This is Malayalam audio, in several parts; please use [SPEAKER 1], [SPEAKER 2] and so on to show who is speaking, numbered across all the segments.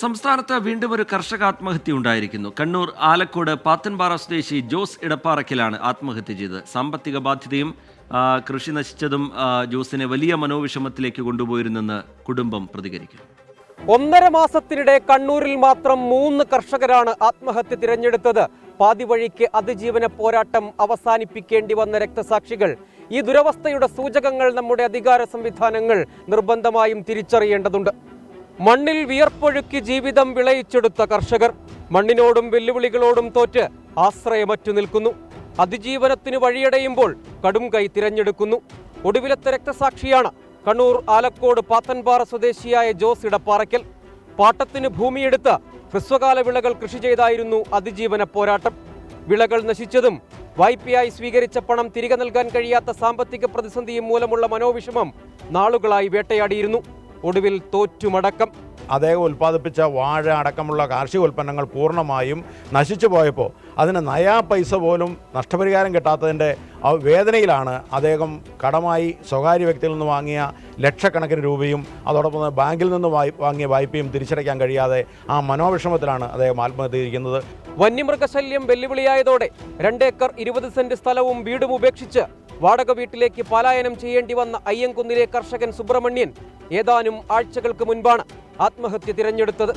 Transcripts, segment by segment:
[SPEAKER 1] സംസ്ഥാനത്ത് വീണ്ടും ഒരു കർഷക ആത്മഹത്യ ഉണ്ടായിരിക്കുന്നു. കണ്ണൂർ ആലക്കോട് പാത്തൻപാറ സ്വദേശി ജോസ് ഇടപ്പാറക്കിലാണ് ആത്മഹത്യ ചെയ്തത്. സാമ്പത്തിക ബാധ്യതയും കൃഷി നശിച്ചതും ജോസിനെ വലിയ മനോവിഷമത്തിലേക്ക് കൊണ്ടുപോയിരുന്നെന്ന് കുടുംബം പ്രതികരിക്കുന്നു.
[SPEAKER 2] ഒന്നര മാസത്തിനിടെ കണ്ണൂരിൽ മാത്രം മൂന്ന് കർഷകരാണ് ആത്മഹത്യ തിരഞ്ഞെടുത്തത്. പാതിവഴിക്ക് അതിജീവന പോരാട്ടം അവസാനിപ്പിക്കേണ്ടി വന്ന രക്തസാക്ഷികൾ. ഈ ദുരവസ്ഥയുടെ സൂചകങ്ങൾ നമ്മുടെ അധികാര സംവിധാനങ്ങൾ നിർബന്ധമായും തിരിച്ചറിയേണ്ടതുണ്ട്. മണ്ണിൽ വിയർപ്പൊഴുക്കി ജീവിതം വിളയിച്ചെടുത്ത കർഷകർ മണ്ണിനോടും വെല്ലുവിളികളോടും തോറ്റ് ആശ്രയമറ്റു നിൽക്കുന്നു. അതിജീവനത്തിന് വഴിയടയുമ്പോൾ കടും കൈ തിരഞ്ഞെടുക്കുന്നു. ഒടുവിലത്തെ രക്തസാക്ഷിയാണ് കണ്ണൂർ ആലക്കോട് പാത്തൻപാറ സ്വദേശിയായ ജോസ് ഇടപ്പാറയ്ക്കൽ. പാട്ടത്തിന് ഭൂമിയെടുത്ത് ഹ്രസ്വകാല വിളകൾ കൃഷി ചെയ്തായിരുന്നു അതിജീവന പോരാട്ടം. വിളകൾ നശിച്ചതും വായ്പയായി സ്വീകരിച്ച പണം തിരികെ നൽകാൻ കഴിയാത്ത സാമ്പത്തിക പ്രതിസന്ധിയും മൂലമുള്ള മനോവിഷമം നാളുകളായി വേട്ടയാടിയിരുന്നു. ഒടുവിൽ തോറ്റുമടക്കം.
[SPEAKER 3] അദ്ദേഹം ഉൽപ്പാദിപ്പിച്ച വാഴ അടക്കമുള്ള കാർഷിക ഉൽപ്പന്നങ്ങൾ പൂർണമായും നശിച്ചു പോയപ്പോൾ അതിന് നയാ പൈസ പോലും നഷ്ടപരിഹാരം കിട്ടാത്തതിന്റെ വേദനയിലാണ് അദ്ദേഹം കടമായി സ്വകാര്യ വ്യക്തിയിൽ നിന്ന് വാങ്ങിയ ലക്ഷക്കണക്കിന് രൂപയും അതോടൊപ്പം തന്നെ ബാങ്കിൽ നിന്ന് വാങ്ങിയ വായ്പയും തിരിച്ചടയ്ക്കാൻ കഴിയാതെ ആ മനോവിഷമത്തിലാണ് അദ്ദേഹം ആത്മഹത്യ ചെയ്തിരിക്കുന്നത്
[SPEAKER 2] വന്യമൃഗശല്യം വെല്ലുവിളിയായതോടെ രണ്ടേക്കർ ഇരുപത് സെന്റ് സ്ഥലവും വീടും ഉപേക്ഷിച്ച് വാടക വീട്ടിലേക്ക് പലായനം ചെയ്യേണ്ടി വന്ന അയ്യൻകുന്നിലെ കർഷകൻ സുബ്രഹ്മണ്യൻ ഏതാനും ആഴ്ചകൾക്ക് മുൻപാണ് ആത്മഹത്യ തിരഞ്ഞെടുത്തത്.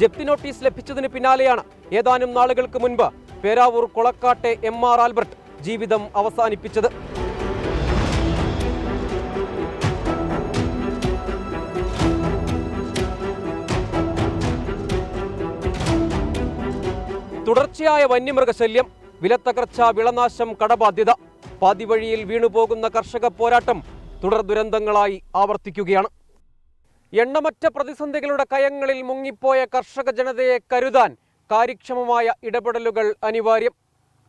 [SPEAKER 2] ജപ്തി നോട്ടീസ് ലഭിച്ചതിന് പിന്നാലെയാണ് ഏതാനും നാളുകൾക്ക് മുൻപ് പേരാവൂർ കൊളക്കാട്ടെ എം ആർ ആൽബർട്ട് ജീവിതം അവസാനിപ്പിച്ചത്. തുടർച്ചയായ വന്യമൃഗശല്യം വിലത്തകർച്ച വിളനാശം കടബാധ്യത പാതിവഴിയിൽ വീണുപോകുന്ന കർഷക പോരാട്ടം തുടർ ദുരന്തങ്ങളായി ആവർത്തിക്കുകയാണ്. എണ്ണമറ്റ പ്രതിസന്ധികളുടെ കയങ്ങളിൽ മുങ്ങിപ്പോയ കർഷക ജനതയെ കരുതാൻ കാര്യക്ഷമമായ ഇടപെടലുകൾ അനിവാര്യം.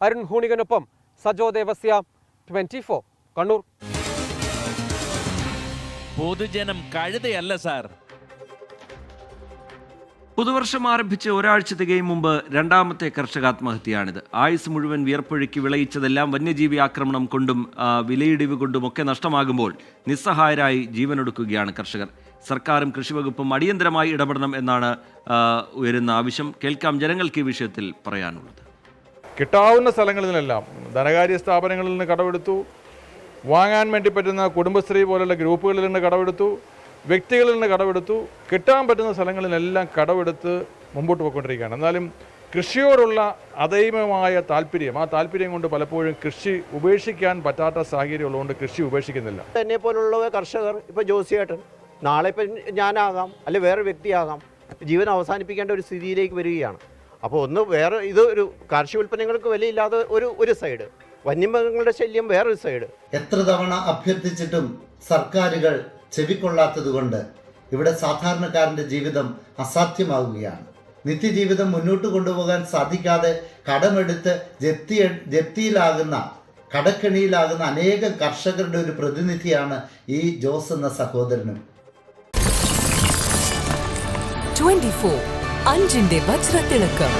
[SPEAKER 2] അരുൺ ഹൂണികനൊപ്പം സജോ ദേവസ്യ ട്വന്റി കണ്ണൂർ.
[SPEAKER 4] പൊതുജനം കഴുതയല്ല സാർ.
[SPEAKER 1] പുതുവർഷം ആരംഭിച്ച് ഒരാഴ്ച തികയും മുമ്പ് രണ്ടാമത്തെ കർഷക ആത്മഹത്യയാണിത്. ആയുസ് മുഴുവൻ വിയർപ്പൊഴുക്കി വിളയിച്ചതെല്ലാം വന്യജീവി ആക്രമണം കൊണ്ടും വിലയിടിവ് കൊണ്ടും ഒക്കെ നഷ്ടമാകുമ്പോൾ നിസ്സഹായരായി ജീവനൊടുക്കുകയാണ് കർഷകർ. സർക്കാരും കൃഷിവകുപ്പും അടിയന്തരമായി ഇടപെടണം എന്നാണ് ഉയരുന്ന ആവശ്യം കേൾക്കാം ജനങ്ങൾക്ക് ഈ വിഷയത്തിൽ പറയാനുള്ളത്.
[SPEAKER 5] കിട്ടാവുന്ന സ്ഥലങ്ങളിൽ നിന്നെല്ലാം ധനകാര്യ സ്ഥാപനങ്ങളിൽ നിന്ന് കടമെടുത്തു. വാങ്ങാൻ വേണ്ടി പറ്റുന്ന കുടുംബശ്രീ പോലുള്ള ഗ്രൂപ്പുകളിൽ നിന്ന് കടമെടുത്തു. വ്യക്തികളിൽ നിന്ന് കടമെടുത്തു. കിട്ടാൻ പറ്റുന്ന സ്ഥലങ്ങളിലെല്ലാം കടമെടുത്ത് മുമ്പോട്ട് പോയിക്കൊണ്ടിരിക്കുകയാണ്. എന്നാലും കൃഷിയോടുള്ള അതൈമമായ താല്പര്യം ആ താല്പര്യം കൊണ്ട് പലപ്പോഴും കൃഷി ഉപേക്ഷിക്കാൻ പറ്റാത്ത സാഹചര്യം ഉള്ളതുകൊണ്ട് കൃഷി ഉപേക്ഷിക്കുന്നില്ല.
[SPEAKER 6] എന്നെ പോലുള്ള കർഷകർ ഇപ്പോൾ ജോസിയേട്ടൻ നാളെ ഇപ്പം ഞാനാകാം അല്ലെ വേറെ വ്യക്തിയാകാം ജീവൻ അവസാനിപ്പിക്കേണ്ട ഒരു സ്ഥിതിയിലേക്ക് വരികയാണ്. അപ്പോൾ ഒന്ന് വേറെ ഇത് ഒരു കാർഷിക ഉൽപ്പന്നങ്ങൾക്ക് വിലയില്ലാതെ ഒരു ഒരു സൈഡ്. വന്യമൃഗങ്ങളുടെ ശല്യം വേറൊരു സൈഡ്.
[SPEAKER 7] എത്ര തവണ അഭ്യർത്ഥിച്ചിട്ടും സർക്കാരുകൾ ചെവിക്കൊള്ളാത്തതുകൊണ്ട് ഇവിടെ സാധാരണക്കാരന്റെ ജീവിതം അസാധ്യമാവുകയാണ്. നിത്യജീവിതം മുന്നോട്ട് കൊണ്ടുപോകാൻ സാധിക്കാതെ കടമെടുത്ത് ജപ്തി ജപ്തിയിലാകുന്ന കടക്കെണിയിലാകുന്ന അനേകം കർഷകരുടെ ഒരു പ്രതിനിധിയാണ് ഈ ജോസ് എന്ന സഹോദരനും.
[SPEAKER 8] 24 അഞ്ചിന്റെ വജ്രത്തിളക്കം.